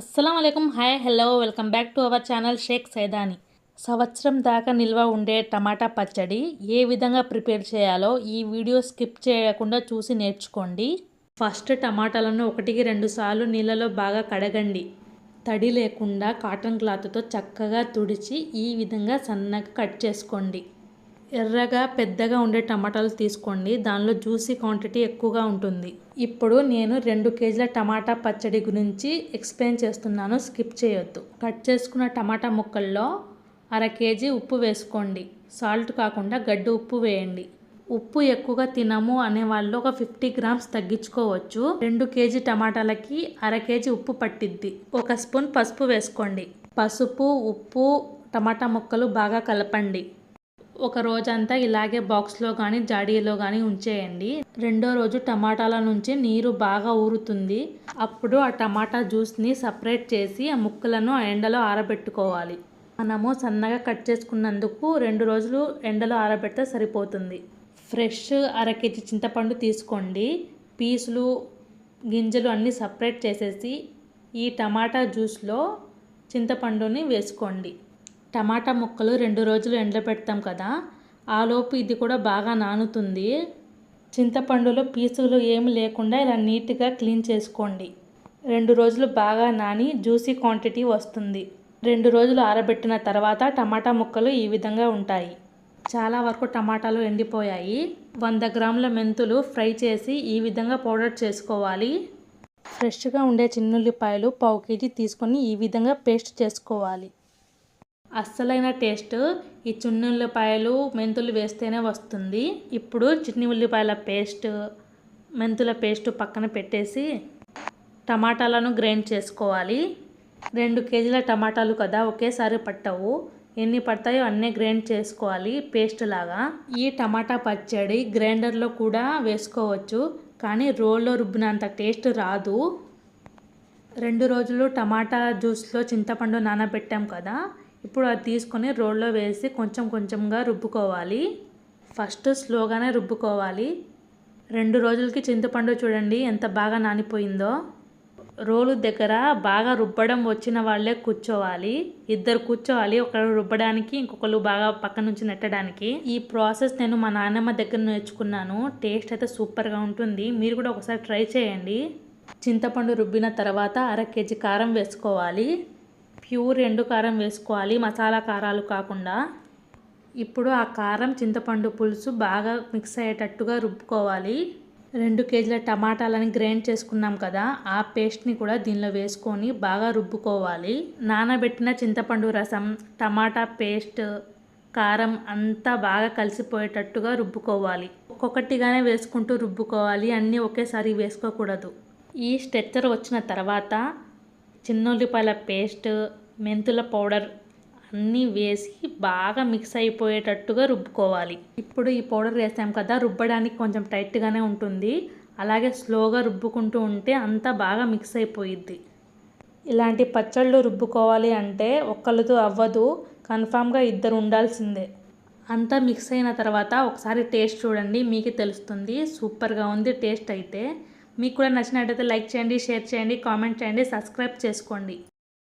అస్సలం అయికం hi hello welcome back to our channel Shaik Saidani. సంవత్సరం దాకా నిల్వ ఉండే టమాటా పచ్చడి ఏ విధంగా ప్రిపేర్ చేయాలో ఈ వీడియో స్కిప్ చేయకుండా చూసి నేర్చుకోండి. ఫస్ట్ టమాటాలను ఒకటికి రెండు సార్లు నీళ్ళలో బాగా కడగండి. తడి లేకుండా కాటన్ క్లాత్తో చక్కగా తుడిచి ఈ విధంగా సన్నగా కట్ చేసుకోండి. ఎర్రగా పెద్దగా ఉండే టమాటాలు తీసుకోండి. దానిలో జ్యూసీ క్వాంటిటీ ఎక్కువగా ఉంటుంది. ఇప్పుడు నేను రెండు కేజీల టమాటా పచ్చడి గురించి ఎక్స్ప్లెయిన్ చేస్తున్నాను. స్కిప్ చేయొద్దు. కట్ చేసుకున్న టమాటా ముక్కల్లో అర కేజీ ఉప్పు వేసుకోండి. సాల్ట్ కాకుండా గడ్డు ఉప్పు వేయండి. ఉప్పు ఎక్కువగా తినము అనే వాళ్ళు ఒక ఫిఫ్టీ గ్రామ్స్ తగ్గించుకోవచ్చు. రెండు కేజీ టమాటాలకి అర కేజీ ఉప్పు పట్టిద్ది. ఒక స్పూన్ పసుపు వేసుకోండి. పసుపు ఉప్పు టమాటా ముక్కలు బాగా కలపండి. ఒక రోజంతా ఇలాగే బాక్స్లో కానీ జాడీలో కానీ ఉంచేయండి. రెండో రోజు టమాటాల నుంచి నీరు బాగా ఊరుతుంది. అప్పుడు ఆ టమాటా జ్యూస్ని సపరేట్ చేసి ఆ ముక్కలను ఎండలో ఆరబెట్టుకోవాలి. మనము సన్నగా కట్ చేసుకున్నందుకు రెండు రోజులు ఎండలో ఆరబెడితే సరిపోతుంది. ఫ్రెష్ అర కేజీ చింతపండు తీసుకోండి. పీసులు గింజలు అన్నీ సపరేట్ చేసేసి ఈ టమాటా జ్యూస్లో చింతపండుని వేసుకోండి. టమాటా ముక్కలు రెండు రోజులు ఎండబెడతాం కదా ఆలోపు ఇది కూడా బాగా నానుతుంది. చింతపండులో పీసులు ఏమి లేకుండా ఇలా నీట్గా క్లీన్ చేసుకోండి. రెండు రోజులు బాగా నాని జ్యూసీ క్వాంటిటీ వస్తుంది. రెండు రోజులు ఆరబెట్టిన తర్వాత టమాటా ముక్కలు ఈ విధంగా ఉంటాయి. చాలా వరకు టమాటాలు ఎండిపోయాయి. వంద గ్రాముల మెంతులు ఫ్రై చేసి ఈ విధంగా పౌడర్ చేసుకోవాలి. ఫ్రెష్గా ఉండే చిన్నుల్లిపాయలు పావు కేజీ తీసుకొని ఈ విధంగా పేస్ట్ చేసుకోవాలి. అస్సలైన టేస్ట్ ఈ చున్ని ఉల్లిపాయలు మెంతులు వేస్తేనే వస్తుంది. ఇప్పుడు చిన్ని ఉల్లిపాయల పేస్ట్ మెంతుల పేస్ట్ పక్కన పెట్టేసి టమాటాలను గ్రైండ్ చేసుకోవాలి. రెండు కేజీల టమాటాలు కదా ఒకేసారి పట్టవు. ఎన్ని పడతాయో అన్నీ గ్రైండ్ చేసుకోవాలి పేస్ట్ లాగా. ఈ టమాటా పచ్చడి గ్రైండర్లో కూడా వేసుకోవచ్చు కానీ రోల్లో రుబ్బినంత టేస్ట్ రాదు. రెండు రోజులు టమాటా జ్యూస్లో చింతపండు నానబెట్టాం కదా ఇప్పుడు అది తీసుకొని రోల్లో వేసి కొంచెం కొంచెంగా రుబ్బుకోవాలి. ఫస్ట్ స్లోగానే రుబ్బుకోవాలి. రెండు రోజులకి చింతపండు చూడండి ఎంత బాగా నానిపోయిందో. రోలు దగ్గర బాగా రుబ్బడం వచ్చిన వాళ్ళే కూర్చోవాలి. ఇద్దరు కూర్చోవాలి ఒకరు రుబ్బడానికి ఇంకొకరు బాగా పక్క నుంచి నెట్టడానికి. ఈ ప్రాసెస్ నేను మా నాన్నమ్మ దగ్గర నేర్చుకున్నాను. టేస్ట్ అయితే సూపర్గా ఉంటుంది. మీరు కూడా ఒకసారి ట్రై చేయండి. చింతపండు రుబ్బిన తర్వాత అర కేజీ కారం వేసుకోవాలి. ప్యూర్ ఎండు కారం వేసుకోవాలి మసాలా కారాలు కాకుండా. ఇప్పుడు ఆ కారం చింతపండు పులుసు బాగా మిక్స్ అయ్యేటట్టుగా రుబ్బుకోవాలి. రెండు కేజీల టమాటాలని గ్రైండ్ చేసుకున్నాం కదా ఆ పేస్ట్ని కూడా దీనిలో వేసుకొని బాగా రుబ్బుకోవాలి. నానబెట్టిన చింతపండు రసం టమాటా పేస్ట్ కారం అంతా బాగా కలిసిపోయేటట్టుగా రుబ్బుకోవాలి. ఒక్కొక్కటిగానే వేసుకుంటూ రుబ్బుకోవాలి అన్నీ ఒకేసారి వేసుకోకూడదు. ఈ స్ట్రెచ్చర్ వచ్చిన తర్వాత చిన్న ఉల్లిపాయల పేస్ట్ మెంతుల పౌడర్ అన్నీ వేసి బాగా మిక్స్ అయిపోయేటట్టుగా రుబ్బుకోవాలి. ఇప్పుడు ఈ పౌడర్ వేసాం కదా రుబ్బడానికి కొంచెం టైట్గానే ఉంటుంది. అలాగే స్లోగా రుబ్బుకుంటూ ఉంటే అంతా బాగా మిక్స్ అయిపోయిద్ది. ఇలాంటి పచ్చళ్ళు రుబ్బుకోవాలి అంటే ఒక్కళ్ళతో అవ్వదు కన్ఫామ్గా ఇద్దరు ఉండాల్సిందే. అంతా మిక్స్ అయిన తర్వాత ఒకసారి టేస్ట్ చూడండి మీకు తెలుస్తుంది. సూపర్గా ఉంది టేస్ట్ అయితే. మీకు కూడా నచ్చినట్టయితే లైక్ చేయండి షేర్ చేయండి కామెంట్ చేయండి సబ్స్క్రైబ్ చేసుకోండి.